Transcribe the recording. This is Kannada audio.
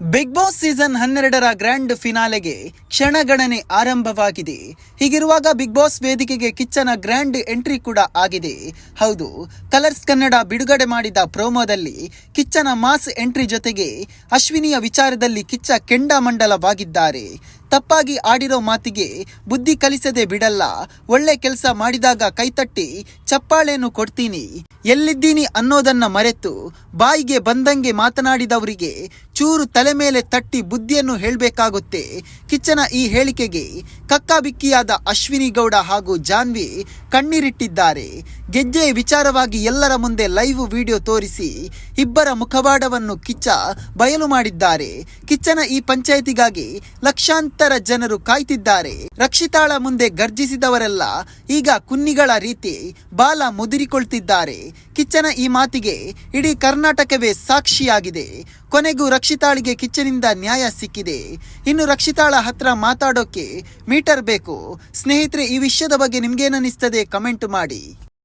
ಬಿಗ್ ಬಾಸ್ ಸೀಸನ್ ಹನ್ನೆರಡರ ಗ್ರ್ಯಾಂಡ್ ಫಿನಾಲೆಗೆ ಕ್ಷಣಗಣನೆ ಆರಂಭವಾಗಿದೆ. ಹೀಗಿರುವಾಗ ಬಿಗ್ ಬಾಸ್ ವೇದಿಕೆಗೆ ಕಿಚ್ಚನ ಗ್ರ್ಯಾಂಡ್ ಎಂಟ್ರಿ ಕೂಡ ಆಗಿದೆ. ಹೌದು, ಕಲರ್ಸ್ ಕನ್ನಡ ಬಿಡುಗಡೆ ಮಾಡಿದ ಪ್ರೋಮೋದಲ್ಲಿ ಕಿಚ್ಚನ ಮಾಸ್ ಎಂಟ್ರಿ ಜೊತೆಗೆ ಅಶ್ವಿನಿಯ ವಿಚಾರದಲ್ಲಿ ಕಿಚ್ಚ ಕೆಂಡಾಮಂಡಲವಾಗಿದ್ದಾರೆ. ತಪ್ಪಾಗಿ ಆಡಿರೋ ಮಾತಿಗೆ ಬುದ್ಧಿ ಕಲಿಸದೆ ಬಿಡಲ್ಲ. ಒಳ್ಳೆ ಕೆಲಸ ಮಾಡಿದಾಗ ಕೈತಟ್ಟಿ ಚಪ್ಪಾಳೆಯನ್ನು ಕೊಡ್ತೀನಿ. ಎಲ್ಲಿದ್ದೀನಿ ಅನ್ನೋದನ್ನ ಮರೆತು ಬಾಯಿಗೆ ಬಂದಂಗೆ ಮಾತನಾಡಿದವರಿಗೆ ಚೂರು ತಲೆ ಮೇಲೆ ತಟ್ಟಿ ಬುದ್ಧಿಯನ್ನು ಹೇಳಬೇಕಾಗುತ್ತೆ. ಕಿಚ್ಚನ ಈ ಹೇಳಿಕೆಗೆ ಕಕ್ಕಾಬಿಕ್ಕಿಯಾದ ಅಶ್ವಿನಿ ಗೌಡ ಹಾಗೂ ಜಾನ್ವಿ ಕಣ್ಣೀರಿಟ್ಟಿದ್ದಾರೆ. ಗೆಜ್ಜೆ ವಿಚಾರವಾಗಿ ಎಲ್ಲರ ಮುಂದೆ ಲೈವ್ ವಿಡಿಯೋ ತೋರಿಸಿ ಇಬ್ಬರ ಮುಖವಾಡವನ್ನು ಕಿಚ್ಚ ಬಯಲು ಮಾಡಿದ್ದಾರೆ. ಕಿಚ್ಚನ ಈ ಪಂಚಾಯಿತಿಗಾಗಿ ಲಕ್ಷಾಂತರ ಜನರು ಕಾಯ್ತಿದ್ದಾರೆ. ರಕ್ಷಿತಾಳ ಮುಂದೆ ಗರ್ಜಿಸಿದವರೆಲ್ಲ ಈಗ ಕುನ್ನಿಗಳ ರೀತಿ ಬಾಲ ಮುದುರಿಕೊಳ್ತಿದ್ದಾರೆ. ಕಿಚ್ಚನ ಈ ಮಾತಿಗೆ ಇಡೀ ಕರ್ನಾಟಕವೇ ಸಾಕ್ಷಿಯಾಗಿದೆ. ಕೊನೆಗೂ ರಕ್ಷಿತಾಳಿಗೆ ಕಿಚ್ಚನಿಂದ ನ್ಯಾಯ ಸಿಕ್ಕಿದೆ. ಇನ್ನು ರಕ್ಷಿತಾಳ ಹತ್ರ ಮಾತಾಡೋಕೆ ಮೀಟರ್ ಬೇಕು. ಸ್ನೇಹಿತರೆ, ಈ ವಿಷಯದ ಬಗ್ಗೆ ನಿಮ್ಗೇನಿಸ್ತದೆ ಕಮೆಂಟ್ ಮಾಡಿ.